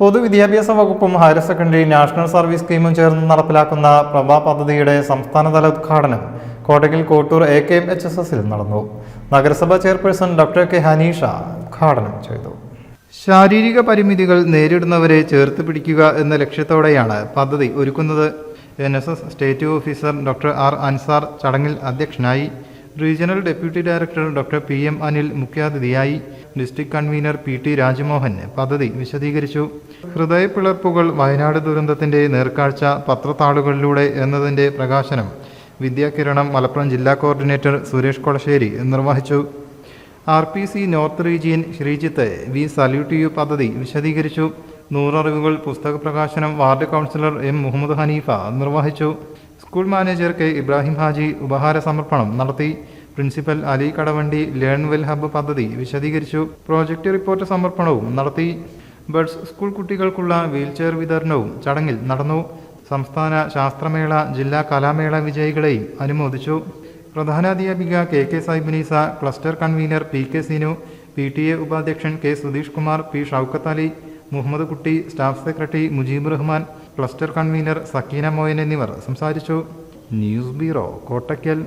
പൊതുവിദ്യാഭ്യാസ വകുപ്പും higher secondary national service സ്കീമും ചേർന്ന് നടപ്പിലാക്കുന്ന പ്രഭ പദ്ധതിയുടെ സംസ്ഥാനതല ഉദ്ഘാടനം Kottakkal Kottoor A K M H S എസിൽ നടന്നു. നഗരസഭാ ചെയർപേഴ്സൺ ഡോക്ടർ കെ ഹനീഷ ഉദ്ഘാടനം ചെയ്തു. ശാരീരിക പരിമിതികൾ നേരിടുന്നവരെ ചേർത്ത് പിടിക്കുക എന്ന ലക്ഷ്യത്തോടെയാണ് പദ്ധതി ഒരുക്കുന്നത്. N S S state officer doctor R Ansar ചടങ്ങിൽ അധ്യക്ഷനായി regional deputy director doctor P M Anil മുഖ്യാതിഥിയായി district convener P T Rajamohan പദ്ധതി വിശദീകരിച്ചു. ഹൃദയപ്പിളർപ്പുകൾ വയനാട് ദുരന്തത്തിന്റെ നേർക്കാഴ്ച പത്രത്താളുകളിലൂടെ എന്നതിന്റെ പ്രകാശനം. വിദ്യാകിരണം മലപ്പുറം ജില്ലാ കോർഡിനേറ്റർ സുരേഷ് കൊളശ്ശേരി നിർവഹിച്ചു. R P C north region Sreejith V salute you പദ്ധതി വിശദീകരിച്ചു. നൂററിവുകൾ പുസ്തക പ്രകാശനം ward councillor M Muhammad Haneefa നിർവഹിച്ചു. School manager K Ibrahim Haji ഉപഹാര സമർപ്പണം നടത്തി principal Ali Kadavandi learn well hub പദ്ധതി വിശദീകരിച്ചു. പ്രോജക്റ്റ് റിപ്പോർട്ട് സമർപ്പണവും നടത്തി. ബഡ്സ് സ്കൂൾ കുട്ടികൾക്കുള്ള വീൽചെയർ വിതരണവും ചടങ്ങിൽ നടന്നു. സംസ്ഥാന ശാസ്ത്രമേള ജില്ലാ കലാമേള വിജയികളെയും അനുമോദിച്ചു. പ്രധാനാധ്യാപിക K K സൈബിനീസ cluster convener P K Sinu P T A ഉപാധ്യക്ഷൻ K Sudheesh Kumar P Shoukath Ali Muhammad Kutty staff secretary Mujeeb Rahman cluster convener Sakeena Moyan എന്നിവർ സംസാരിച്ചു. News bureau Kottakkal.